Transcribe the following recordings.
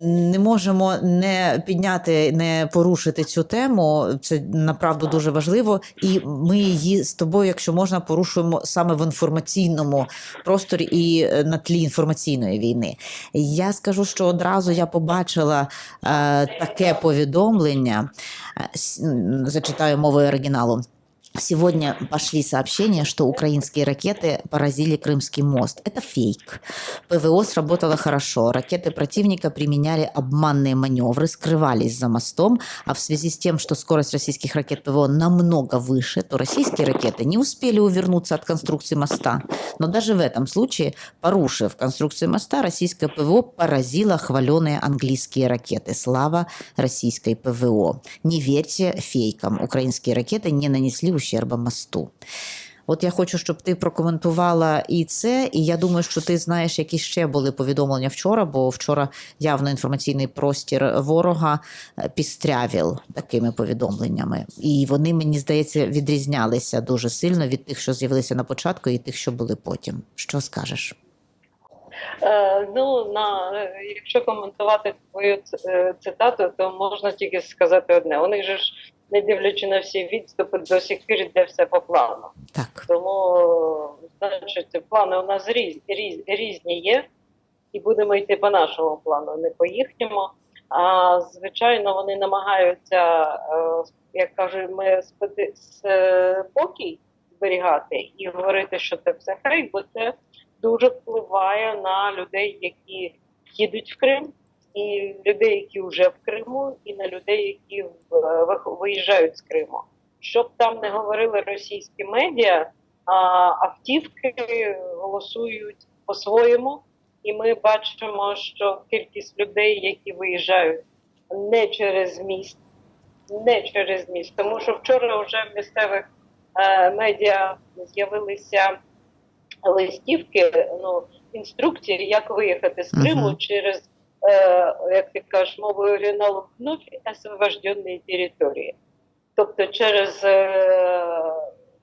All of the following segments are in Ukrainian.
Не можемо не підняти, не порушити цю тему. Це направду дуже важливо, і ми її з тобою, якщо можна, порушуємо саме в інформаційному просторі і е, на тлі інформаційної війни. Я скажу, що одразу я побачила е, таке повідомлення. Е, Зачитаю мовою оригіналу. Сегодня пошли сообщения, что украинские ракеты поразили Крымский мост. Это фейк. ПВО сработало хорошо. Ракеты противника применяли обманные маневры, скрывались за мостом, а в связи с тем, что скорость российских ракет ПВО намного выше, то российские ракеты не успели увернуться от конструкции моста. Но даже в этом случае, порушив конструкцию моста, российское ПВО поразило хваленые английские ракеты. Слава российской ПВО. Не верьте фейкам. Украинские ракеты не нанесли ущерба мосту. От я хочу, щоб ти прокоментувала і це, і я думаю, що ти знаєш, які ще були повідомлення вчора, бо вчора явно інформаційний простір ворога е, пістрявіл такими повідомленнями. І вони, мені здається, відрізнялися дуже сильно від тих, що з'явилися на початку, і тих, що були потім. Що скажеш? Е, ну, на, якщо коментувати твою е, цитату, то можна тільки сказати одне. Вони ж, не дивлячи на всі відступи, до сих пір йде все по плану. Так. Тому, значить, плани у нас різ, різ, різні є, і будемо йти по нашому плану, не по їхньому. А звичайно, вони намагаються, е, як кажуть, ми споди- спокій зберігати і говорити, що це все фейк, бо це дуже впливає на людей, які їдуть в Крим, і людей, які вже в Криму, і на людей, які виїжджають з Криму. Щоб там не говорили російські медіа, автівки голосують по-своєму, і ми бачимо, що кількість людей, які виїжджають не через міст, не через міст, тому що вчора вже в місцевих е, медіа з'явилися листівки, ну інструкції, як виїхати з Криму через, е, як ти кажеш, мовою оригіналу вновь освобождені території. Тобто через е,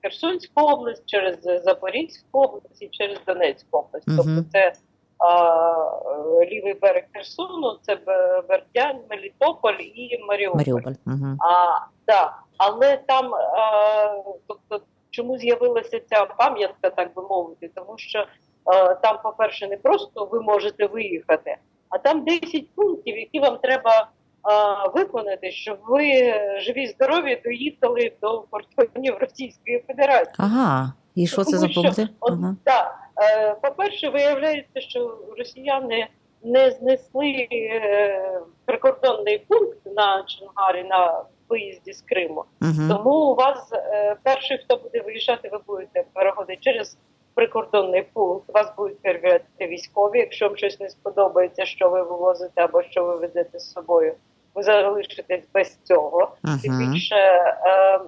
Херсонську область, через Запорізьку область і через Донецьку область. Тобто це а, лівий берег Херсону, це Б- Бердянськ, Мелітополь і Маріуполь. Маріуполь. Угу. А, да. Але там, а, тобто, чому з'явилася ця пам'ятка, так би мовити, тому що а, там, по-перше, не просто ви можете виїхати, а там 10 пунктів, які вам треба а, виконати, щоб ви живі, здорові доїхали до кордонів Російської Федерації. Ага. І що це за Тому пункти? Ага. да, е, по-перше, виявляється, що росіяни не знесли е, прикордонний пункт на Чонгарі на виїзді з Криму. Угу. Тому у вас е, перший, хто буде виїжджати, ви будете переходити через прикордонний пункт. Вас будуть перевіряти військові. Якщо вам щось не сподобається, що ви вивозите або що ви везете з собою, ви залишитесь без цього. Тим Угу. більше е,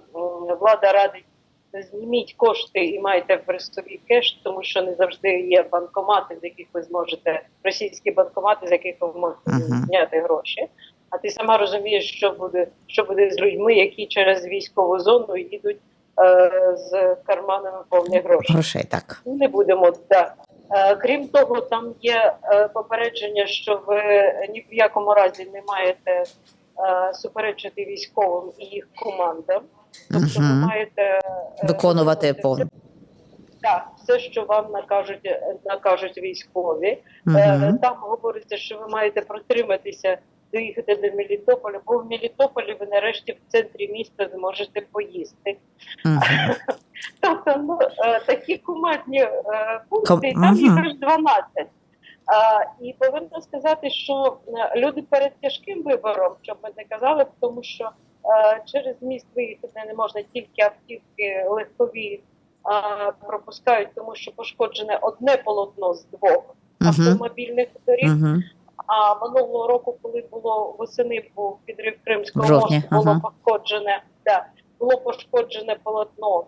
влада радить зніміть кошти і майте при собі кеш, тому що не завжди є банкомати, з яких ви зможете російські банкомати, з яких ви можете Мгм. зняти гроші. А ти сама розумієш, що буде, що буде з людьми, які через військову зону їдуть е, з карманами повні грошей. Грошей, так. Не будемо да. Е, Крім того, там є е, попередження, що ви ні в якому разі не маєте е, суперечити військовим і їх командам. Тобто ви маєте Виконувати все- повно. Так, все, що вам накажуть, накажуть військові. Угу. Там говориться, що ви маєте протриматися, доїхати до Мелітополя, бо в Мелітополі ви нарешті в центрі міста зможете поїсти. Угу. Тобто, ну, е, такі кумедні е, пункти, там їх аж 12. А, і повинна сказати, що е, люди перед тяжким вибором, щоб ми не казали, тому що е, через міст виїхати не можна тільки автівки легкові пропускають, тому що пошкоджене одне полотно з двох автомобільних доріг. А минулого року, коли було восени, був підрив Кримського мосту, було пошкоджене, да, було пошкоджене полотно,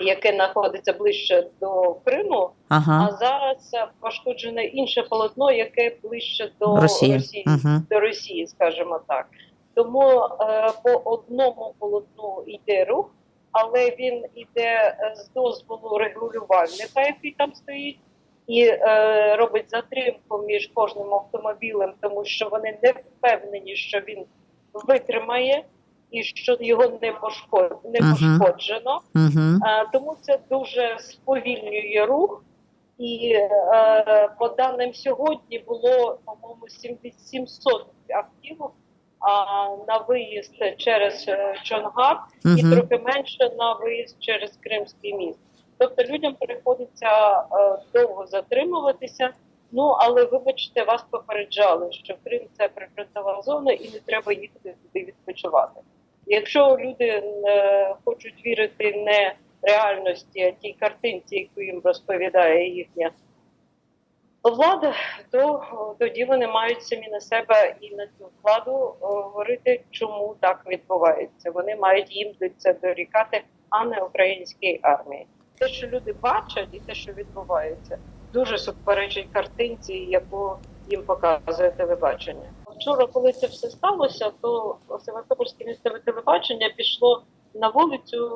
яке знаходиться ближче до Криму. Ага. А зараз пошкоджене інше полотно, яке ближче до Росії. Росії, Угу. до Росії, скажімо так. Тому е, по одному полотну йде рух, але він йде е, з дозволу регулювальника, який там стоїть, і е, робить затримку між кожним автомобілем, тому що вони не впевнені, що він витримає і що його не, пошкоджено. Угу. Е, Тому це дуже сповільнює рух. І е, по даним сьогодні було, по-моєму, 70 700 автівок а, на виїзд через е, Чонгар і трохи менше на виїзд через Кримський міст. Тобто людям приходиться е, довго затримуватися. Ну але вибачте, вас попереджали, що Крим це прифронтова зона і не треба їхати туди відпочивати. Якщо люди е, хочуть вірити не реальності, а тій картинці, яку їм розповідає їхня влада, то тоді вони мають самі на себе і на цю владу говорити, чому так відбувається. Вони мають їм це дорікати, а не українській армії. Те, що люди бачать, і те, що відбувається, дуже суперечить картинці, яку їм показує телебачення. Вчора, коли це все сталося, то Севастопольське місцеве телебачення пішло на вулицю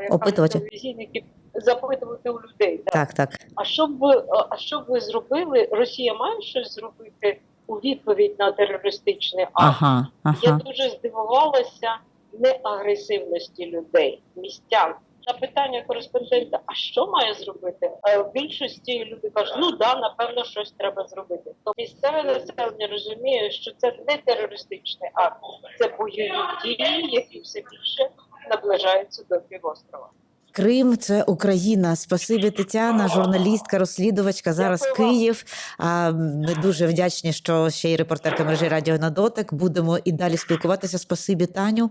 яка Опитувати. телевізійників запитувати у людей. да. Так, так. А що б ви, а- що б ви зробили? Росія має щось зробити у відповідь на терористичний акт? Ага, Я дуже здивувалася неагресивності людей, містян. На питання кореспондента, а що має зробити? В більшості люди кажуть, ну да, напевно, щось треба зробити. То місцеве населення розуміє, що це не терористичний акт, це бойові дії, які все більше наближаються до півострова. Крим це Україна. Спасибі Тетяна, журналістка, розслідувачка. Зараз Дякую. Київ. А ми дуже вдячні, що ще й репортерка мережі Радіо на дотик. Будемо і далі спілкуватися. Спасибі, Таню.